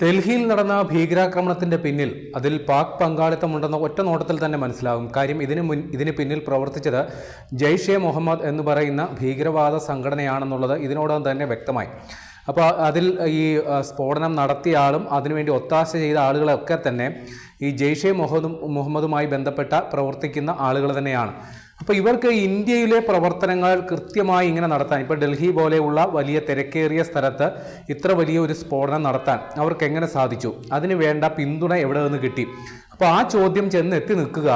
ഡൽഹിയിൽ നടന്ന ഭീകരാക്രമണത്തിന്റെ പിന്നിൽ അതിൽ പാക് പങ്കാളിത്തമുണ്ടെന്ന ഒറ്റ നോട്ടത്തിൽ തന്നെ മനസ്സിലാകും കാര്യം ഇതിന് മുൻ ഇതിന് പിന്നിൽ പ്രവർത്തിച്ചത് ജെയ്ഷെ മുഹമ്മദ് എന്ന് പറയുന്ന ഭീകരവാദ സംഘടനയാണെന്നുള്ളത് ഇതിനോടകം തന്നെ വ്യക്തമായി. അപ്പോൾ അതിൽ ഈ സ്ഫോടനം നടത്തിയ ആളും അതിനുവേണ്ടി ഒത്താശ ചെയ്ത ആളുകളൊക്കെ തന്നെ ഈ ജെയ്ഷെ മുഹമ്മദ് മുഹമ്മദുമായി ബന്ധപ്പെട്ട പ്രവർത്തിക്കുന്ന ആളുകൾ തന്നെയാണ്. അപ്പോൾ ഇവർക്ക് ഇന്ത്യയിലെ പ്രവർത്തനങ്ങൾ കൃത്യമായി ഇങ്ങനെ നടത്താൻ ഇപ്പോൾ ഡൽഹി പോലെയുള്ള വലിയ തിരക്കേറിയ സ്ഥലത്ത് ഇത്ര വലിയ ഒരു സ്ഫോടനം നടത്താൻ അവർക്ക് എങ്ങനെ സാധിച്ചു? അതിന് വേണ്ട പിന്തുണ എവിടെ നിന്ന് കിട്ടി? അപ്പോൾ ആ ചോദ്യം ചെന്ന് എത്തി നിൽക്കുക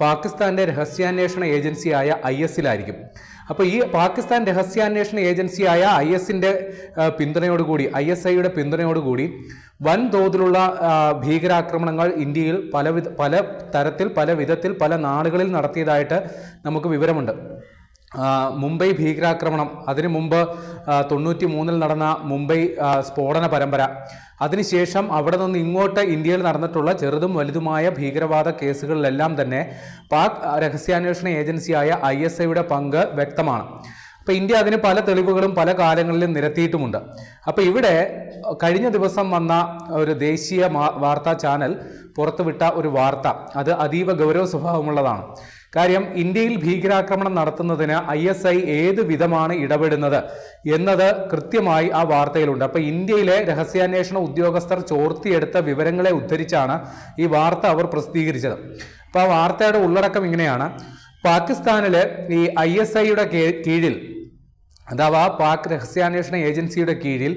പാകിസ്ഥാന്റെ രഹസ്യാന്വേഷണ ഏജൻസിയായ ഐ എസിലായിരിക്കും അപ്പോൾ ഈ പാകിസ്ഥാൻ രഹസ്യാന്വേഷണ ഏജൻസിയായ ഐ എസിന്റെ പിന്തുണയോടുകൂടി ഐ എസ് ഐയുടെ പിന്തുണയോടുകൂടി വൻതോതിലുള്ള ഭീകരാക്രമണങ്ങൾ ഇന്ത്യയിൽ പല പല തരത്തിൽ പല വിധത്തിൽ പല നാടുകളിൽ നടത്തിയതായിട്ട് നമുക്ക് വിവരമുണ്ട്. മുംബൈ ഭീകരാക്രമണം. അതിനു മുമ്പ് തൊണ്ണൂറ്റി മൂന്നിൽ നടന്ന മുംബൈ സ്ഫോടന പരമ്പര. അതിനുശേഷം അവിടെ നിന്ന് ഇങ്ങോട്ട് ഇന്ത്യയിൽ നടന്നിട്ടുള്ള ചെറുതും വലുതുമായ ഭീകരവാദ കേസുകളിലെല്ലാം തന്നെ പാക് രഹസ്യാന്വേഷണ ഏജൻസിയായ ഐ എസ് ഐയുടെ പങ്ക് വ്യക്തമാണ്. അപ്പോൾ ഇന്ത്യ അതിന് പല തെളിവുകളും പല കാലങ്ങളിലും നിരത്തിയിട്ടുമുണ്ട്. അപ്പോൾ ഇവിടെ കഴിഞ്ഞ ദിവസം വന്ന ഒരു ദേശീയ വാർത്താ ചാനൽ പുറത്തുവിട്ട ഒരു വാർത്ത. അത് അതീവ ഗൗരവ സ്വഭാവമുള്ളതാണ് കാര്യം ഇന്ത്യയിൽ ഭീകരാക്രമണം നടത്തുന്നതിന് ഐ എസ് ഐ ഏത് വിധമാണ് ഇടപെടുന്നത് എന്നത് കൃത്യമായി ആ വാർത്തയിലുണ്ട്. അപ്പോൾ ഇന്ത്യയിലെ രഹസ്യാന്വേഷണ ഉദ്യോഗസ്ഥർ ചോർത്തിയെടുത്ത വിവരങ്ങളെ ഉദ്ധരിച്ചാണ് ഈ വാർത്ത അവർ പ്രസിദ്ധീകരിച്ചത്. അപ്പോൾ ആ വാർത്തയുടെ ഉള്ളടക്കം ഇങ്ങനെയാണ്. പാകിസ്ഥാനിലെ ഈ ഐ എസ് ഐയുടെ കീഴിൽ അഥവാ പാക് രഹസ്യാന്വേഷണ ഏജൻസിയുടെ കീഴിൽ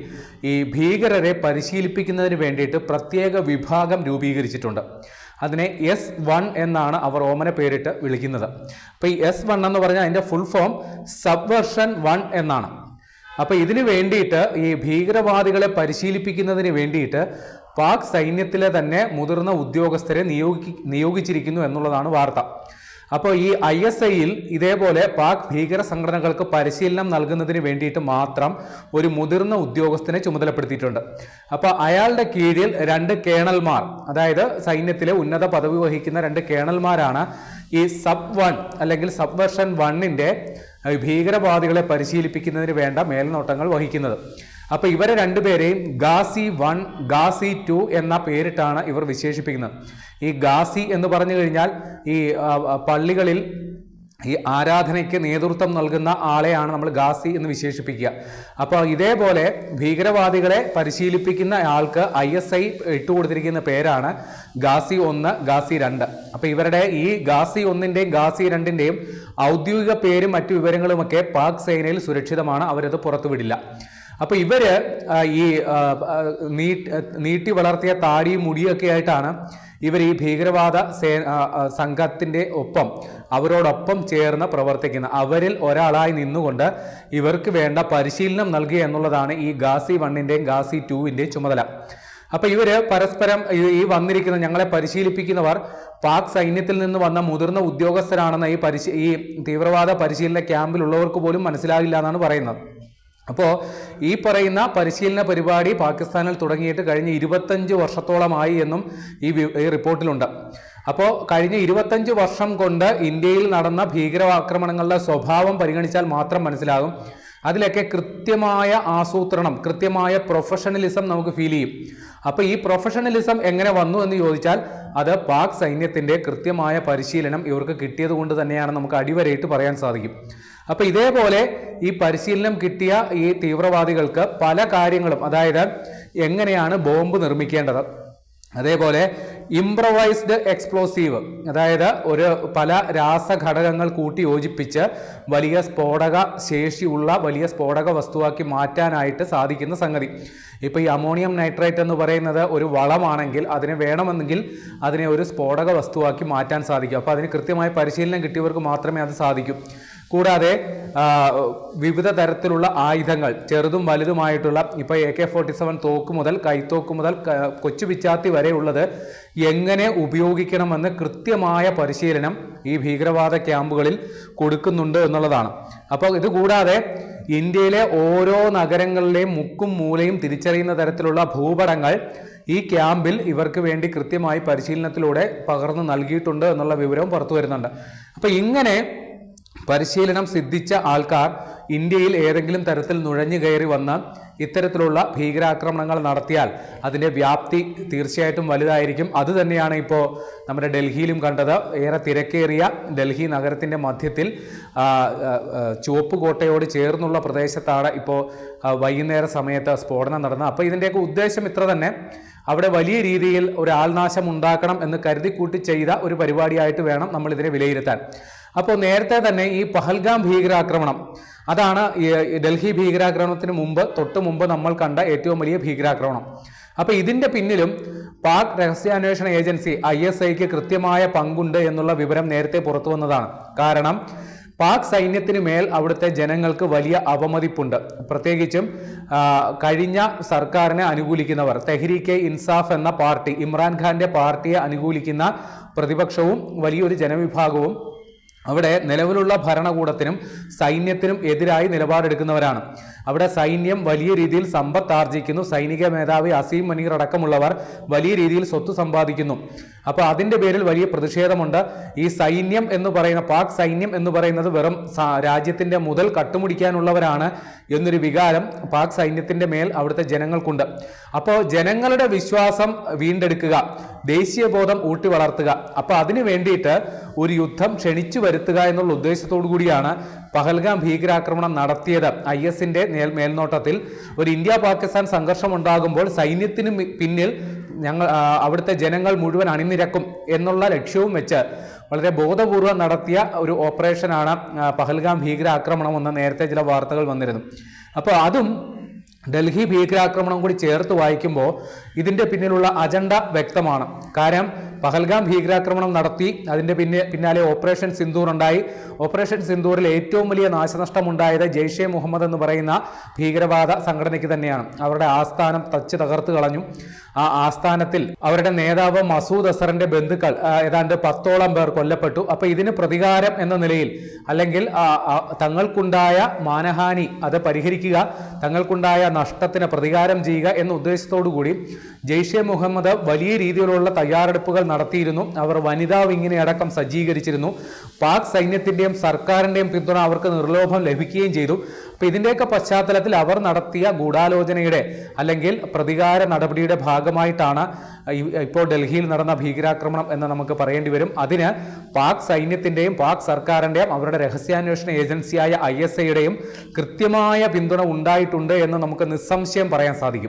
ഈ ഭീകരരെ പരിശീലിപ്പിക്കുന്നതിന് വേണ്ടിയിട്ട് പ്രത്യേക വിഭാഗം രൂപീകരിച്ചിട്ടുണ്ട്. അതിനെ എസ് വൺ എന്നാണ് അവർ ഓമന പേരിട്ട് വിളിക്കുന്നത്. അപ്പോൾ ഈ എസ് വൺ എന്ന് പറഞ്ഞാൽ അതിന്റെ ഫുൾ ഫോം സബ്വേർഷൻ വൺ എന്നാണ്. അപ്പോൾ ഇതിനു വേണ്ടിയിട്ട് ഈ ഭീകരവാദികളെ പരിശീലിപ്പിക്കുന്നതിന് വേണ്ടിയിട്ട് പാക് സൈന്യത്തിലെ തന്നെ മുതിർന്ന ഉദ്യോഗസ്ഥരെ നിയോഗി നിയോഗിച്ചിരിക്കുന്നു എന്നുള്ളതാണ് വാർത്ത. അപ്പോൾ ഈ ഐ എസ് ഐയിൽ ഇതേപോലെ പാക് ഭീകര സംഘടനകൾക്ക് പരിശീലനം നൽകുന്നതിന് വേണ്ടിയിട്ട് മാത്രം ഒരു മുതിർന്ന ഉദ്യോഗസ്ഥനെ ചുമതലപ്പെടുത്തിയിട്ടുണ്ട്. അപ്പോൾ അയാളുടെ കീഴിൽ രണ്ട് കേണൽമാർ അതായത് സൈന്യത്തിലെ ഉന്നത പദവി വഹിക്കുന്ന രണ്ട് കേണൽമാരാണ് ഈ സബ് വൺ അല്ലെങ്കിൽ സബ് വെർഷൻ വണ്ണിന്റെ ഭീകരവാദികളെ പരിശീലിപ്പിക്കുന്നതിന് വേണ്ട മേൽനോട്ടങ്ങൾ വഹിക്കുന്നത്. അപ്പൊ ഇവരെ രണ്ടുപേരെയും ഗാസി വൺ ഗാസി ടു എന്ന പേരിട്ടാണ് ഇവർ വിശേഷിപ്പിക്കുന്നത്. ഈ ഗാസി എന്ന് പറഞ്ഞു കഴിഞ്ഞാൽ ഈ പള്ളികളിൽ ഈ ആരാധനയ്ക്ക് നേതൃത്വം നൽകുന്ന ആളെയാണ് നമ്മൾ ഗാസി എന്ന് വിശേഷിപ്പിക്കുക. അപ്പോൾ ഇതേപോലെ ഭീകരവാദികളെ പരിശീലിപ്പിക്കുന്ന ആൾക്ക് ഐ എസ് ഐ ഇട്ടുകൊടുത്തിരിക്കുന്ന പേരാണ് ഗാസി ഒന്ന് ഗാസി രണ്ട്. അപ്പോൾ ഇവരുടെ ഈ ഗാസി ഒന്നിന്റെയും ഗാസി രണ്ടിന്റെയും ഔദ്യോഗിക പേരും മറ്റു വിവരങ്ങളുമൊക്കെ പാക് സേനയിൽ സുരക്ഷിതമാണ് അവരത് പുറത്തുവിടില്ല. അപ്പോൾ ഇവർ ഈ നീട്ടി വളർത്തിയ താടിയും മുടിയൊക്കെ ആയിട്ടാണ് ഇവർ ഈ ഭീകരവാദ സേ സംഘത്തിന്റെ ഒപ്പം അവരോടൊപ്പം ചേർന്ന് പ്രവർത്തിക്കുന്ന അവരിൽ ഒരാളായി നിന്നുകൊണ്ട് ഇവർക്ക് വേണ്ട പരിശീലനം നൽകുക എന്നുള്ളതാണ് ഈ ഗാസി വണ്ണിന്റെയും ഗാസി ടുവിന്റെയും ചുമതല. അപ്പൊ ഇവർ പരസ്പരം ഈ വന്നിരിക്കുന്ന ഞങ്ങളെ പരിശീലിപ്പിക്കുന്നവർ പാക് സൈന്യത്തിൽ നിന്ന് വന്ന മുതിർന്ന ഉദ്യോഗസ്ഥരാണെന്ന് ഈ പരിശീ ഈ തീവ്രവാദ പരിശീലന ക്യാമ്പിലുള്ളവർക്ക് പോലും മനസ്സിലാകില്ല എന്നാണ് പറയുന്നത്. അപ്പോൾ ഈ പറയുന്ന പരിശീലന പരിപാടി പാകിസ്ഥാനിൽ തുടങ്ങിയിട്ട് കഴിഞ്ഞ ഇരുപത്തഞ്ച് വർഷത്തോളമായി എന്നും ഈ ഈ റിപ്പോർട്ടിലുണ്ട്. അപ്പോൾ കഴിഞ്ഞ ഇരുപത്തഞ്ച് വർഷം കൊണ്ട് ഇന്ത്യയിൽ നടന്ന ഭീകരാക്രമണങ്ങളുടെ സ്വഭാവം പരിഗണിച്ചാൽ മാത്രം മനസ്സിലാകും. അതിലൊക്കെ കൃത്യമായ ആസൂത്രണം കൃത്യമായ പ്രൊഫഷണലിസം നമുക്ക് ഫീൽ ചെയ്യും. അപ്പോൾ ഈ പ്രൊഫഷണലിസം എങ്ങനെ വന്നു എന്ന് ചോദിച്ചാൽ അത് പാക് സൈന്യത്തിന്റെ കൃത്യമായ പരിശീലനം ഇവർക്ക് കിട്ടിയത് കൊണ്ട് തന്നെയാണ് നമുക്ക് അടിവരയിട്ട് പറയാൻ സാധിക്കും. അപ്പോൾ ഇതേപോലെ ഈ പരിശീലനം കിട്ടിയ ഈ തീവ്രവാദികൾക്ക് പല കാര്യങ്ങളും അതായത് എങ്ങനെയാണ് ബോംബ് നിർമ്മിക്കേണ്ടത്? അതേപോലെ ഇംപ്രവൈസ്ഡ് എക്സ്പ്ലോസീവ് അതായത് ഒരു പല രാസഘടകങ്ങൾ കൂട്ടി യോജിപ്പിച്ച് വലിയ സ്ഫോടക ശേഷിയുള്ള വലിയ സ്ഫോടക വസ്തുവാക്കി മാറ്റാനായിട്ട് സാധിക്കുന്ന സംഗതി. ഇപ്പോൾ ഈ അമോണിയം നൈട്രേറ്റ് എന്ന് പറയുന്നത് ഒരു വളമാണെങ്കിൽ അതിനെ വേണമെന്നെങ്കിൽ അതിനെ ഒരു സ്ഫോടക വസ്തുവാക്കി മാറ്റാൻ സാധിക്കും. അപ്പോൾ അതിന് കൃത്യമായ പരിശീലനം കിട്ടിയവർക്ക് മാത്രമേ അത് സാധിക്കൂ. കൂടാതെ വിവിധ തരത്തിലുള്ള ആയുധങ്ങൾ ചെറുതും വലുതുമായിട്ടുള്ള ഇപ്പോൾ എ കെ ഫോർട്ടി സെവൻ തോക്ക് മുതൽ കൈത്തോക്ക് മുതൽ കൊച്ചു പിച്ചാത്തി വരെയുള്ളത് എങ്ങനെ ഉപയോഗിക്കണമെന്ന് കൃത്യമായ പരിശീലനം ഈ ഭീകരവാദ ക്യാമ്പുകളിൽ കൊടുക്കുന്നുണ്ട് എന്നുള്ളതാണ്. അപ്പോൾ ഇതുകൂടാതെ ഇന്ത്യയിലെ ഓരോ നഗരങ്ങളിലെയും മുക്കും മൂലയും തിരിച്ചറിയുന്ന തരത്തിലുള്ള ഭൂപടങ്ങൾ ഈ ക്യാമ്പിൽ ഇവർക്ക് വേണ്ടി കൃത്യമായി പരിശീലനത്തിലൂടെ പകർന്നു നൽകിയിട്ടുണ്ട് എന്നുള്ള വിവരവും പുറത്തു വരുന്നുണ്ട്. അപ്പോൾ ഇങ്ങനെ പരിശീലനം സിദ്ധിച്ച ആൾക്കാർ ഇന്ത്യയിൽ ഏതെങ്കിലും തരത്തിൽ നുഴഞ്ഞു കയറി വന്ന് ഇത്തരത്തിലുള്ള ഭീകരാക്രമണങ്ങൾ നടത്തിയാൽ അതിന്റെ വ്യാപ്തി തീർച്ചയായിട്ടും വലുതായിരിക്കും. അതുതന്നെയാണ് ഇപ്പോൾ നമ്മുടെ ഡൽഹിയിലും കണ്ടത്. ഏറെ തിരക്കേറിയ ഡൽഹി നഗരത്തിന്റെ മധ്യത്തിൽ ചുവപ്പ് കോട്ടയോട് ചേർന്നുള്ള പ്രദേശത്താണ് ഇപ്പോൾ വൈകുന്നേര സമയത്ത് സ്ഫോടനം നടന്നത്. അപ്പോൾ ഇതിന്റെയൊക്കെ ഉദ്ദേശം ഇത്ര തന്നെ. അവിടെ വലിയ രീതിയിൽ ഒരു ആൾനാശം ഉണ്ടാക്കണം എന്ന് കരുതിക്കൂട്ടി ചെയ്ത ഒരു പരിപാടിയായിട്ട് വേണം നമ്മൾ ഇതിനെ വിലയിരുത്താൻ. അപ്പോൾ നേരത്തെ തന്നെ ഈ പഹൽഗാം ഭീകരാക്രമണം അതാണ് ഡൽഹി ഭീകരാക്രമണത്തിന് മുമ്പ് തൊട്ട് മുമ്പ് നമ്മൾ കണ്ട ഏറ്റവും വലിയ ഭീകരാക്രമണം. അപ്പോൾ ഇതിന്റെ പിന്നിലും പാക് രഹസ്യാന്വേഷണ ഏജൻസി ഐ എസ് ഐക്ക് കൃത്യമായ പങ്കുണ്ട് എന്നുള്ള വിവരം നേരത്തെ പുറത്തു വന്നതാണ്. കാരണം പാക് സൈന്യത്തിന് മേൽ അവിടുത്തെ ജനങ്ങൾക്ക് വലിയ അവമതിപ്പുണ്ട്. പ്രത്യേകിച്ചും കഴിഞ്ഞ സർക്കാരിനെ അനുകൂലിക്കുന്നവർ തെഹ്രീക്കെ ഇൻസാഫ് എന്ന പാർട്ടി ഇമ്രാൻഖാന്റെ പാർട്ടിയെ അനുകൂലിക്കുന്ന പ്രതിപക്ഷവും വലിയൊരു ജനവിഭാഗവും അവിടെ നിലവിലുള്ള ഭരണകൂടത്തിനും സൈന്യത്തിനും എതിരായി നിലപാടെടുക്കുന്നവരാണ്. അവിടെ സൈന്യം വലിയ രീതിയിൽ സമ്പത്ത് ആർജിക്കുന്നു സൈനിക മേധാവി അസീം മനീർ അടക്കമുള്ളവർ വലിയ രീതിയിൽ സ്വത്ത് സമ്പാദിക്കുന്നു. അപ്പോൾ അതിന്റെ പേരിൽ വലിയ പ്രതിഷേധമുണ്ട്. ഈ സൈന്യം എന്ന് പറയുന്ന പാക് സൈന്യം എന്ന് പറയുന്നത് വെറും രാജ്യത്തിന്റെ മുതൽ കട്ടുമുടിക്കാനുള്ളവരാണ് എന്നൊരു വികാരം പാക് സൈന്യത്തിന്റെ മേൽ അവിടുത്തെ ജനങ്ങൾക്കുണ്ട്. അപ്പോൾ ജനങ്ങളുടെ വിശ്വാസം വീണ്ടെടുക്കുക ദേശീയബോധം ഊട്ടി വളർത്തുക. അപ്പോൾ അതിനു വേണ്ടിയിട്ട് ഒരു യുദ്ധം ക്ഷണിച്ചു വരുത്തുക എന്നുള്ള ഉദ്ദേശത്തോടു കൂടിയാണ് പഹൽഗാം ഭീകരാക്രമണം നടത്തിയത്. ഐ എസിന്റെ മേൽനോട്ടത്തിൽ ഒരു ഇന്ത്യ പാകിസ്ഥാൻ സംഘർഷം ഉണ്ടാകുമ്പോൾ സൈന്യത്തിന് പിന്നിൽ ഞങ്ങൾ അവിടുത്തെ ജനങ്ങൾ മുഴുവൻ അണിനിരക്കും എന്നുള്ള ലക്ഷ്യവും വെച്ച് വളരെ ബോധപൂർവം നടത്തിയ ഒരു ഓപ്പറേഷനാണ് പഹൽഗാം ഭീകരാക്രമണം എന്ന നേരത്തെ ചില വാർത്തകൾ വന്നിരുന്നു. അപ്പോൾ അതും ഡൽഹി ഭീകരാക്രമണം കൂടി ചേർത്ത് വായിക്കുമ്പോൾ ഇതിന്റെ പിന്നിലുള്ള അജണ്ട വ്യക്തമാണ്. കാരണം പഹൽഗാം ഭീകരാക്രമണം നടത്തി. അതിന്റെ പിന്നെ പിന്നാലെ ഓപ്പറേഷൻ സിന്ദൂർ ഉണ്ടായി ഓപ്പറേഷൻ സിന്ദൂറിൽ ഏറ്റവും വലിയ നാശനഷ്ടം ഉണ്ടായത് ജെയ്ഷെ മുഹമ്മദ് എന്ന് പറയുന്ന ഭീകരവാദ സംഘടനയ്ക്ക് തന്നെയാണ്. അവരുടെ ആസ്ഥാനം തച്ച് തകർത്ത് കളഞ്ഞു. ആ ആസ്ഥാനത്തിൽ അവരുടെ നേതാവ് മസൂദ് അസറിന്റെ ബന്ധുക്കൾ ഏതാണ്ട് പത്തോളം പേർ കൊല്ലപ്പെട്ടു. അപ്പൊ ഇതിന് പ്രതികാരം എന്ന നിലയിൽ അല്ലെങ്കിൽ തങ്ങൾക്കുണ്ടായ മാനഹാനി അത് പരിഹരിക്കുക തങ്ങൾക്കുണ്ടായ നഷ്ടത്തിന് പ്രതികാരം ചെയ്യുക എന്ന ഉദ്ദേശത്തോടു കൂടി ജെയ്ഷെ മുഹമ്മദ് വലിയ രീതിയിലുള്ള തയ്യാറെടുപ്പുകൾ നടത്തിയിരുന്നു. അവർ വനിതാ വിങ്ങിനെ അടക്കം സജ്ജീകരിച്ചിരുന്നു. പാക് സൈന്യത്തിന്റെയും സർക്കാരിന്റെയും പിന്തുണ അവർക്ക് നിർലോഭം ലഭിക്കുകയും ചെയ്തു. അപ്പൊ ഇതിന്റെയൊക്കെ പശ്ചാത്തലത്തിൽ അവർ നടത്തിയ ഗൂഢാലോചനയുടെ അല്ലെങ്കിൽ പ്രതികാര നടപടിയുടെ ഭാഗമായിട്ടാണ് ഇപ്പോൾ ഡൽഹിയിൽ നടന്ന ഭീകരാക്രമണം എന്ന് നമുക്ക് പറയേണ്ടി വരും. അതിന് പാക് സൈന്യത്തിന്റെയും പാക് സർക്കാരിന്റെയും അവരുടെ രഹസ്യാന്വേഷണ ഏജൻസിയായ ഐ എസ് ഐയുടെയും കൃത്യമായ പിന്തുണ ഉണ്ടായിട്ടുണ്ട് എന്ന് നമുക്ക് നിസ്സംശയം പറയാൻ സാധിക്കും.